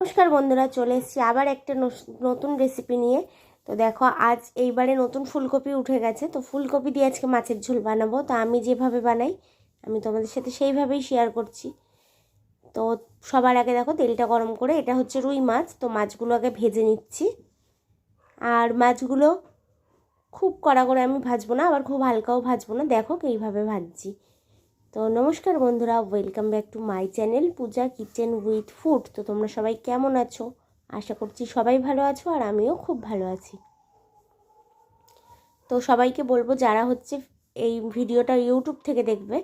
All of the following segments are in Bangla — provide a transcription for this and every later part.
নমস্কার বন্ধুরা, চলে এসেছি আবার একটা নতুন রেসিপি নিয়ে। তো দেখো, আজ এইবারে নতুন ফুলকপি উঠে গেছে। তো ফুলকপি দিয়ে আজকে মাছের ঝোল বানাবো। তো আমি যেভাবে বানাই, আমি তোমাদের সাথে সেইভাবেই শেয়ার করছি। তো সবার আগে দেখো, তেলটা গরম করে, এটা হচ্ছে রুই মাছ। তো মাছগুলো আগে ভেজে নিচ্ছি। আর মাছগুলো খুব কড়া করে আমি ভাজবো না, আবার খুব হালকাও ভাজবো না। দেখো এইভাবে ভাজছি। তো নমস্কার বন্ধুরা welcome back to my channel Puja kitchen with food তো তোমরা সবাই কেমন আছো? আশা করছি সবাই ভালো আছো আর আমিও খুব ভালো আছি। তো সবাইকে বলব, যারা হচ্ছে এই ভিডিওটা ইউটিউব থেকে দেখবে,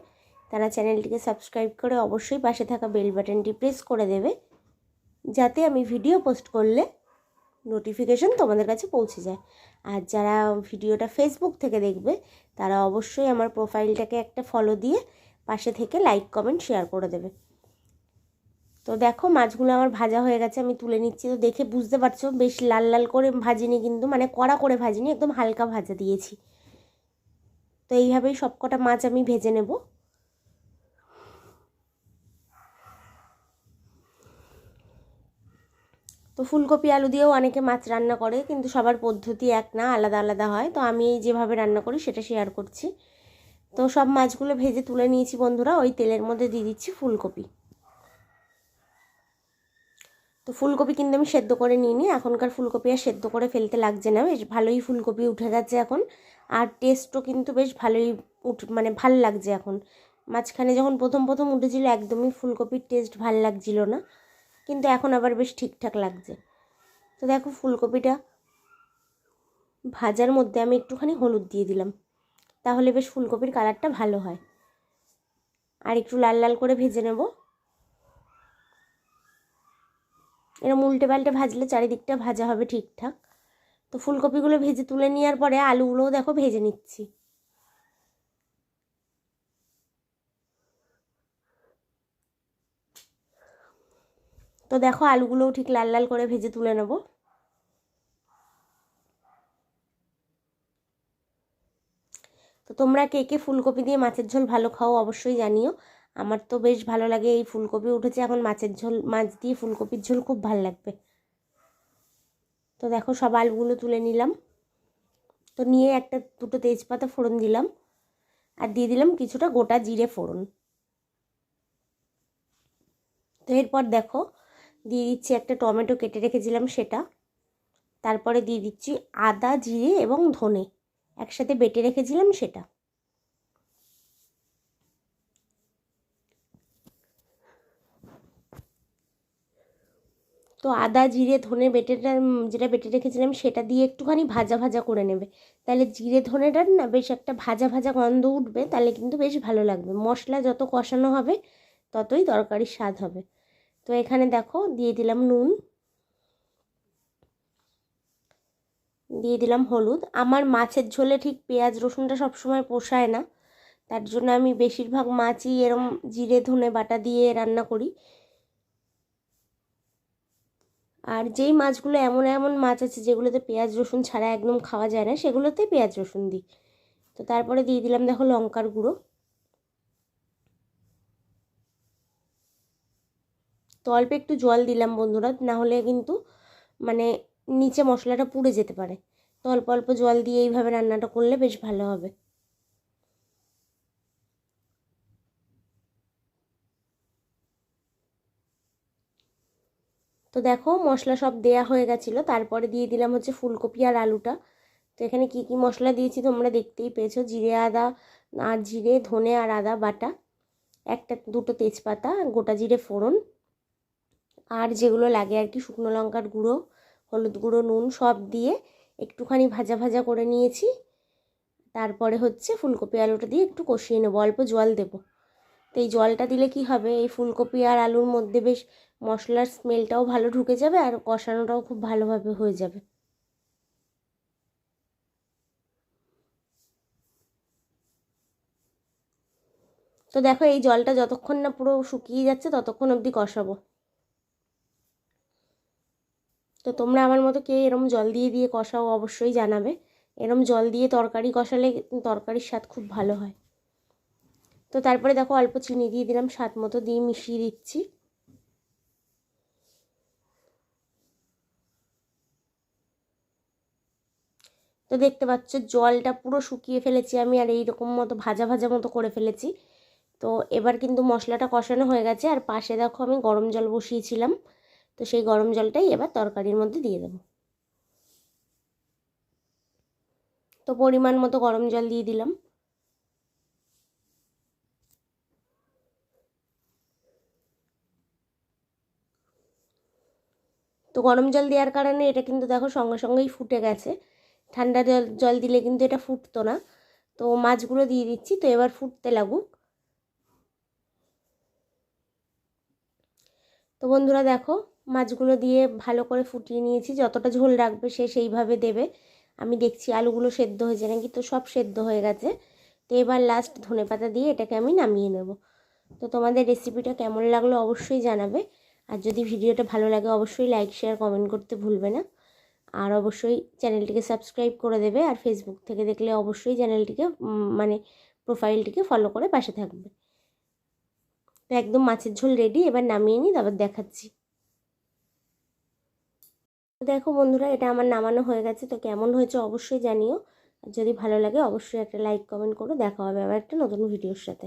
তারা চ্যানেলটিকে সাবস্ক্রাইব করে অবশ্যই পাশে থাকা বেল বাটনটি প্রেস করে দেবে, যাতে আমি ভিডিও পোস্ট করলে নোটিফিকেশন তোমাদের কাছে পৌঁছে যায়। আর যারা ভিডিওটা ফেসবুক থেকে দেখবে, তারা অবশ্যই আমার প্রোফাইলটাকে একটা ফলো দিয়ে পাশে থেকে লাইক কমেন্ট শেয়ার করে দেবে। তো দেখো মাছগুলো আমার ভাজা হয়ে গেছে, আমি তুলে নিচ্ছি। তো দেখে বুঝতে পারছ, বেশ লাল লাল করে ভাজিনি কিন্তু মানে কড়া করে ভাজিনি, একদম হালকা ভাজা দিয়েছি। তো এইভাবেই সব কটা মাছ আমি ভেজে নেব। তো ফুলকপি, আলু দিয়েও অনেকে মাছ রান্না করে, কিন্তু সবার পদ্ধতি এক না, আলাদা আলাদা হয়। তো আমি যেভাবে রান্না করি সেটা শেয়ার করছি। তো সব মাছগুলো ভেজে তুলে নিয়েছি বন্ধুরা, ওই তেলের মধ্যে দিয়ে দিচ্ছি ফুলকপি। তো ফুলকপি কিন্তু আমি সেদ্ধ করে নিই নি এখনকার ফুলকপি আর সেদ্ধ করে ফেলতে লাগছে না, বেশ ভালোই ফুলকপি উঠে গেছে এখন, আর টেস্টও কিন্তু বেশ ভালোই উঠ মানে ভালো লাগছে এখন। মাঝখানে যখন প্রথম প্রথম উঠেছিল, একদমই ফুলকপির টেস্ট ভালো লাগছিল না, কিন্তু এখন আবার বেশ ঠিকঠাক লাগছে। তো দেখো ফুলকপিটা ভাজার মধ্যে আমি একটুখানি হলুদ দিয়ে দিলাম। তাহলে বেশ ফুলকপির কালারটা ভালো হয়। আর একটু লাল লাল করে ভেজে নেব। এরম উল্টে পাল্টে ভাজলে চারিদিকটা ভাজা হবে ঠিকঠাক। তো ফুলকপিগুলো ভেজে তুলে নেওয়ার পরে আলুগুলোও দেখো ভেজে নিচ্ছি। তো দেখো আলুগুলোও ঠিক লাল লাল করে ভেজে তুলে নেব তো তোমরা কে কে ফুলকপি দিয়ে মাছের ঝোল ভালো খাও অবশ্যই জানিও। আমার তো বেশ ভালো লাগে এই ফুলকপি উঠেছে, এখন মাছের ঝোল, মাছ দিয়ে ফুলকপির ঝোল খুব ভালো লাগবে। তো দেখো সব আলুগুলো তুলে নিলাম। তো নিয়ে একটা দুটো তেজপাতা ফোড়ন দিলাম আর দিয়ে দিলাম কিছুটা গোটা জিরে ফোড়ন। তো এরপর দেখো দিয়ে দিচ্ছি একটা টমেটো কেটে রেখেছিলাম সেটা। তারপরে দিয়ে দিচ্ছি আদা, জিরে এবং ধনে। একসাথে বেটে রেখেছিলাম সেটা। তো আদা, জিরে, ধনে বেটেটা যেটা বেটে রেখেছিলাম সেটা দিয়ে একটুখানি ভাজা ভাজা করে নেবে। তাহলে জিরে ধনেটার না বেশ একটা ভাজা ভাজা গন্ধ উঠবে, তাহলে কিন্তু বেশ ভালো লাগবে। মশলা যত কষানো হবে, ততই তরকারির স্বাদ হবে। তো এখানে দেখো, দিয়ে দিলাম নুন। দিয়ে দিলাম হলুদ। আমার মাছের ঝোলে ঠিক পেঁয়াজ, রসুনটা সবসময় পোষায় না। তার জন্য আমি বেশিরভাগ মাছই এরম জিরে, ধনে বাটা দিয়ে রান্না করি। আর যেই মাছগুলো এমন এমন মাছ আছে যেগুলোতে পেঁয়াজ, রসুন ছাড়া একদম খাওয়া যায় না, সেগুলোতে পেঁয়াজ, রসুন দিই। তো তারপরে দিয়ে দিলাম দেখো লঙ্কার গুঁড়ো। তো অল্প একটু জল দিলাম বন্ধুরা, না হলে কিন্তু মানে নিচে মশলাটা পুড়ে যেতে পারে। তো অল্প অল্প জল দিয়ে এইভাবে রান্নাটা করলে বেশ ভালো হবে। তো দেখো মশলা সব দেয়া হয়ে গেছিল। তারপরে দিয়ে দিলাম হচ্ছে ফুলকপি আর আলুটা। তো এখানে কি কি মশলা দিয়েছি তোমরা দেখতেই পেয়েছ? জিরে, আদা আর জিরে, ধনে আর আদা বাটা। একটা, দুটো তেজপাতা, গোটা জিরে ফোড়ন। আর যেগুলো লাগে আর কি, শুকনো লঙ্কার গুঁড়ো, হলুদ গুঁড়ো, নুন সব দিয়ে একটুখানি ভাজা ভাজা করে নিয়েছি। তারপরে হচ্ছে ফুলকপি আলুটা দিয়ে একটু কষিয়ে নেব, অল্প জল দেবো। তো এই জলটা দিলে কি হবে? এই ফুলকপি আর আলুর মধ্যে বেশ মশলার স্মেলটাও ভালো ঢুকে যাবে আর কষানোটাও খুব ভালোভাবে হয়ে যাবে। তো দেখো এই জলটা যতক্ষণ না পুরো শুকিয়ে যাচ্ছে ততক্ষণ অবধি কষাবো। তো তোমরা আমার মতো কে এরম জল দিয়ে দিয়ে কষাও অবশ্যই জানাবে। এরম জল দিয়ে তরকারি কষালে তরকারির স্বাদ খুব ভালো হয়। তো তারপরে দেখো অল্প চিনি দিয়ে দিলাম, স্বাদ মতো দিয়ে মিশিয়ে দিচ্ছি। তো দেখতে পাচ্ছ, জলটা পুরো শুকিয়ে ফেলেছি আমি, আর এইরকম মতো ভাজা ভাজা মতো করে ফেলেছি। তো এবার কিন্তু মশলাটা কষানো হয়ে গেছে, আর পাশে দেখো আমি গরম জল বসিয়েছিলাম। তো সেই গরম জলটাই এবার তরকারির মধ্যে দিয়ে দেবো। তো পরিমাণ মতো গরম জল দিয়ে দিলাম। তো গরম জল দেওয়ার কারণে এটা কিন্তু দেখো সঙ্গে সঙ্গেই ফুটে গেছে। ঠান্ডা জল জল দিলে কিন্তু এটা ফুটতো না। তো মাছগুলো দিয়ে দিচ্ছি, তো এবার ফুটতে লাগুক। তো বন্ধুরা দেখো, মাছগুলো দিয়ে ভালো করে ফুটিয়ে নিয়েছি। যতটা ঝোল রাখবে সে সেইভাবে দেবে। আমি দেখছি আলুগুলো সেদ্ধ হয়েছে নাকি, তো সব সেদ্ধ হয়ে গেছে। তো এবার লাস্ট ধনে পাতা দিয়ে এটাকে আমি নামিয়ে নেব। তো তোমাদের রেসিপিটা কেমন লাগল অবশ্যই জানাবে। আর যদি ভিডিওটা ভালো লাগে, অবশ্যই লাইক শেয়ার কমেন্ট করতে ভুলবে না। আর অবশ্যই চ্যানেলটিকে সাবস্ক্রাইব করে দেবে আর ফেসবুক থেকে দেখলে অবশ্যই চ্যানেলটিকে মানে প্রোফাইলটিকে ফলো করে পাশে থাকবে। তো একদম মাছের ঝোল রেডি এবার নামিয়ে নিই, তারপর দেখাচ্ছি। দেখো বন্ধুরা, এটা আমার নামানো হয়ে গেছে, তো কেমন হয়েছে অবশ্যই জানিও। যদি ভালো লাগে, অবশ্যই একটা লাইক কমেন্ট করো, দেখা হবে আবার একটা নতুন ভিডিওর সাথে।